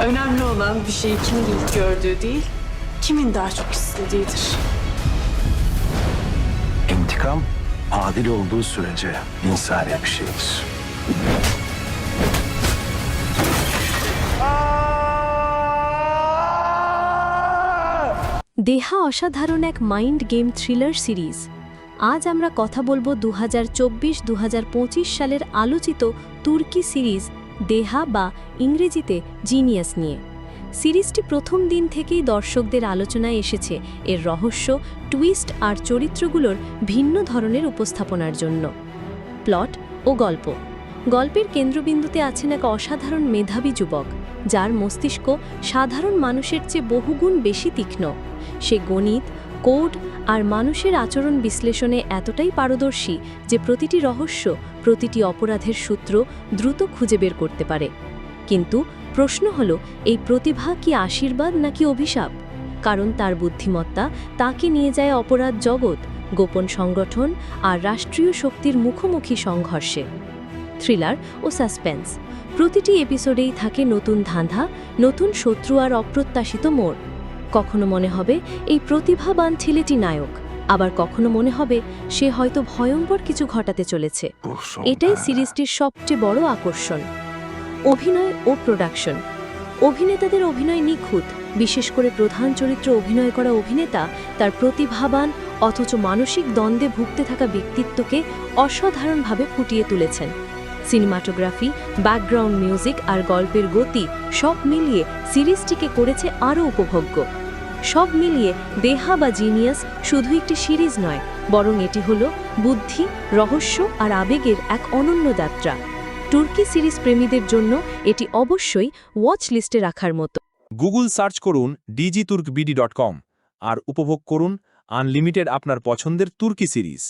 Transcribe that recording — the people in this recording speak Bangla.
Önemli olan bir şeyi kimin ilk gördüğü değil, kimin daha çok istediğidir. İntikam adil olduğu sürece insani bir şeydir. দেহা অসাধারণ এক মাইন্ড গেম থ্রিলার সিরিজ আজ আমরা কথা বলব দু হাজার চব্বিশ দু হাজার পঁচিশ সালের আলোচিত তুর্কি সিরিজ দেহা বা ইংরেজিতে জিনিয়াস নিয়ে। সিরিজটি প্রথম দিন থেকেই দর্শকদের আলোচনায় এসেছে এর রহস্য, টুইস্ট আর চরিত্রগুলোর ভিন্ন ধরনের উপস্থাপনার জন্য। প্লট ও গল্প। গল্পের কেন্দ্রবিন্দুতে আছেন এক অসাধারণ মেধাবী যুবক, যার মস্তিষ্ক সাধারণ মানুষের চেয়ে বহুগুণ বেশি তীক্ষ্ণ। সে গণিত, কোড আর মানুষের আচরণ বিশ্লেষণে এতটাই পারদর্শী যে প্রতিটি রহস্য, প্রতিটি অপরাধের সূত্র দ্রুত খুঁজে বের করতে পারে। কিন্তু প্রশ্ন হল, এই প্রতিভা কি আশীর্বাদ নাকি অভিশাপ? কারণ তার বুদ্ধিমত্তা তাকে নিয়ে যায় অপরাধ জগৎ, গোপন সংগঠন আর রাষ্ট্রীয় শক্তির মুখোমুখি সংঘর্ষে। থ্রিলার ও সাসপেন্স। প্রতিটি এপিসোডেই থাকে নতুন ধাঁধা, নতুন শত্রু আর অপ্রত্যাশিত মোড়। কখনো মনে হবে এই প্রতিভাবান ছেলেটি নায়ক আবার কখনো মনে হবে সে হয়তো ভয়ঙ্কর কিছু ঘটাতে চলেছে। এটাই সিরিজটির সবচেয়ে বড় আকর্ষণ। অভিনয় ও প্রোডাকশন। অভিনেতাদের অভিনয় নিখুঁত বিশেষ করে প্রধান চরিত্র অভিনয় করা অভিনেতা তার প্রতিভাবান অথচ মানসিক দ্বন্দ্বে ভুগতে থাকা ব্যক্তিত্বকে অসাধারণভাবে ফুটিয়ে তুলেছেন। সিনেমাটোগ্রাফি ব্যাকগ্রাউন্ড মিউজিক আর গল্পের গতি সব মিলিয়ে সিরিজটিকে করেছে আরও উপভোগ্য। সব মিলিয়ে দেহা বা জিনিয়াস শুধু একটি সিরিজ নয়, বরং এটি হল বুদ্ধি, রহস্য আর আবেগের এক অনন্য যাত্রা। তুর্কি সিরিজ প্রেমীদের জন্য এটি অবশ্যই ওয়াচ লিস্টে রাখার মতো। গুগল সার্চ করুন DG Turk BD dot com আর উপভোগ করুন আনলিমিটেড আপনার পছন্দের তুর্কি সিরিজ।